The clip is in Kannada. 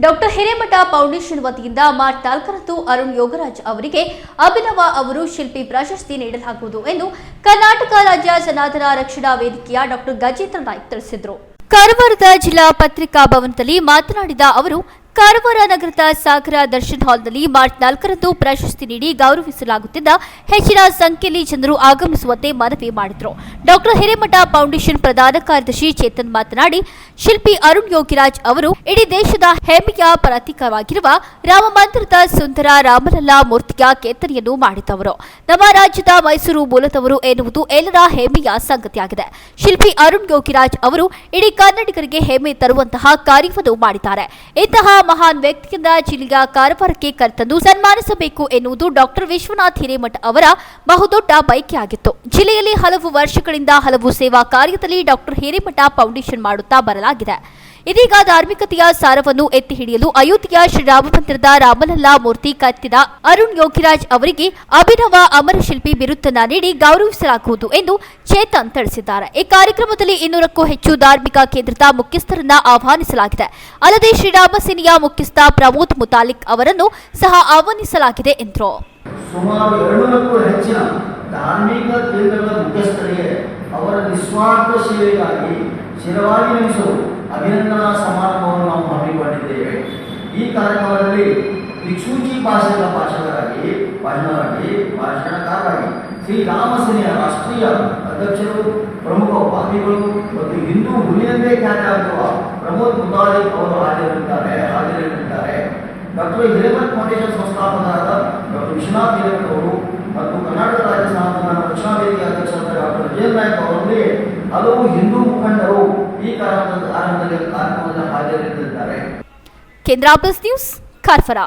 ಡಾಕ್ಟರ್ ಹಿರೇಮಠ ಫೌಂಡೇಶನ್ ವತಿಯಿಂದ ಮಾರ್ಚ್ ನಾಲ್ಕರಂದು ಅರುಣ್ ಯೋಗರಾಜ್ ಅವರಿಗೆ ಅಭಿನವ ಅವರು ಶಿಲ್ಪಿ ಪ್ರಶಸ್ತಿ ನೀಡಲಾಗುವುದು ಎಂದು ಕರ್ನಾಟಕ ರಾಜ್ಯ ಸನಾತನ ರಕ್ಷಣಾ ವೇದಿಕೆಯ ಡಾಕ್ಟರ್ ಗಜೇಂದ್ರ ನಾಯ್ಕ್ ತಿಳಿಸಿದರು. ಕಾರವಾರದ ಜಿಲ್ಲಾ ಪತ್ರಿಕಾ ಭವನದಲ್ಲಿ ಮಾತನಾಡಿದ ಅವರು ಕಾರವಾರ ನಗರದ ಸಾಗರ ದರ್ಶನ್ ಹಾಲ್ನಲ್ಲಿ ಮಾರ್ಚ್ ನಾಲ್ಕರಂದು ಪ್ರಶಸ್ತಿ ನೀಡಿ ಗೌರವಿಸಲಾಗುತ್ತಿದ್ದ ಹೆಚ್ಚಿನ ಸಂಖ್ಯೆಯಲ್ಲಿ ಜನರು ಆಗಮಿಸುವಂತೆ ಮನವಿ ಮಾಡಿದರು. ಡಾಕ್ಟರ್ ಹಿರೇಮಠ ಫೌಂಡೇಶನ್ ಪ್ರಧಾನ ಕಾರ್ಯದರ್ಶಿ ಚೇತನ್ ಮಾತನಾಡಿ, ಶಿಲ್ಪಿ ಅರುಣ್ ಯೋಗಿರಾಜ್ ಅವರು, ಇಡೀ ದೇಶದ ಹೆಮ್ಮೆಯ ಪ್ರತೀಕವಾಗಿರುವ ರಾಮ ಮಂದಿರದ ಸುಂದರ ರಾಮಲಲ್ಲಾ ಮೂರ್ತಿಯ ಕೆತ್ತನೆಯನ್ನು ಮಾಡಿದವರು. ನಮ್ಮ ರಾಜ್ಯದ ಮೈಸೂರು ಮೂಲದವರು ಎನ್ನುವುದು ಎಲ್ಲರ ಹೆಮ್ಮೆಯ ಸಂಗತಿಯಾಗಿದೆ. ಶಿಲ್ಪಿ ಅರುಣ್ ಯೋಗಿರಾಜ್ ಅವರು, ಇಡೀ ಕನ್ನಡಿಗರಿಗೆ ಹೆಮ್ಮೆ ತರುವಂತಹ ಕಾರ್ಯವನ್ನು ಮಾಡಿದ್ದಾರೆ. ಇಂತಹ ಮಹಾನ್ ವ್ಯಕ್ತಿಯಿಂದ ಜಿಲ್ಲೆಯ ಕಾರವಾರಕ್ಕೆ ಕರೆತಂದು ಸನ್ಮಾನಿಸಬೇಕು ಎನ್ನುವುದು ಡಾಕ್ಟರ್ ವಿಶ್ವನಾಥ್ ಹಿರೇಮಠ ಅವರ ಬಹುದೊಡ್ಡ ಬಯಕೆಯಾಗಿತ್ತು. ಜಿಲ್ಲೆಯಲ್ಲಿ ಹಲವು ವರ್ಷಗಳಿಂದ ಹಲವು ಸೇವಾ ಕಾರ್ಯದಲ್ಲಿ ಡಾಕ್ಟರ್ ಹಿರೇಮಠ ಫೌಂಡೇಶನ್ ಮಾಡುತ್ತಾ ಬರಲಾಗಿದೆ. ಇದೀಗ ಧಾರ್ಮಿಕತೆಯ ಸಾರವನ್ನು ಎತ್ತಿ ಹಿಡಿಯಲು ಅಯೋಧ್ಯೆಯ ಶ್ರೀರಾಮ ಮಂದಿರದ ರಾಮಲಲ್ಲಾ ಮೂರ್ತಿ ಕತ್ತಿದ ಅರುಣ್ ಯೋಗಿರಾಜ್ ಅವರಿಗೆ ಅಭಿನವ ಅಮರ ಶಿಲ್ಪಿ ಬಿರುತ್ತನ್ನ ನೀಡಿ ಗೌರವಿಸಲಾಗುವುದು ಎಂದು ಚೇತನ್ ತಿಳಿಸಿದ್ದಾರೆ. ಈ ಕಾರ್ಯಕ್ರಮದಲ್ಲಿ ಇನ್ನೂರಕ್ಕೂ ಹೆಚ್ಚು ಧಾರ್ಮಿಕ ಕೇಂದ್ರದ ಮುಖ್ಯಸ್ಥರನ್ನ ಆಹ್ವಾನಿಸಲಾಗಿದೆ. ಅಲ್ಲದೆ ಶ್ರೀರಾಮ ಸೇನೆಯ ಮುಖ್ಯಸ್ಥ ಪ್ರಮೋದ್ ಮುತಾಲಿಕ್ ಅವರನ್ನು ಸಹ ಆಹ್ವಾನಿಸಲಾಗಿದೆ ಎಂದರು. ಸುಮಾರು ಹೆಚ್ಚಿನ ಧಾರ್ಮಿಕ ಕೇಂದ್ರದ ಮುಖ್ಯಸ್ಥರಿಗೆ ಅವರ ನಿಸ್ವಾರ್ಥ ಸೇವೆಗಾಗಿ ಶಿರವಾಗಿ ಅಭಿನಂದನಾ ಸಮಾರಂಭವನ್ನು ನಾವು ಹಮ್ಮಿಕೊಂಡಿದ್ದೇವೆ. ಈ ಕಾರ್ಯಕ್ರಮದಲ್ಲಿ ದಿಕ್ಸೂಚಿ ಭಾಷೆಗಳ ಭಾಷಣರಾಗಿ ಭಾಷಣರಾಗಿ, ಭಾಷಣಕಾರರಾಗಿ ಶ್ರೀ ಸೇನೆಯ ರಾಷ್ಟ್ರೀಯ ಅಧ್ಯಕ್ಷರು, ಪ್ರಮುಖ ಉಪಾಧಿಗಳು ಮತ್ತು ಹಿಂದೂ ಹುಲಿಯಂದೇ ಖ್ಯಾತಿಯಾಗಿರುವ ಪ್ರಮೋದ್ ಮುತಾಲಿಕ್ ಅವರು ಹಾಜರಿರುತ್ತಾರೆ ಹಾಜರಿರುತ್ತಾರೆ. ಡಾಕ್ಟರ್ ಹಿರೇಮಠ್ ಫೌಂಡೇಶನ್ ಸಂಸ್ಥಾಪಕರಾದ ಕೇಂದ್ರ ಪ್ಲಸ್ ನ್ಯೂಸ್ ಕಾರ್ಫರ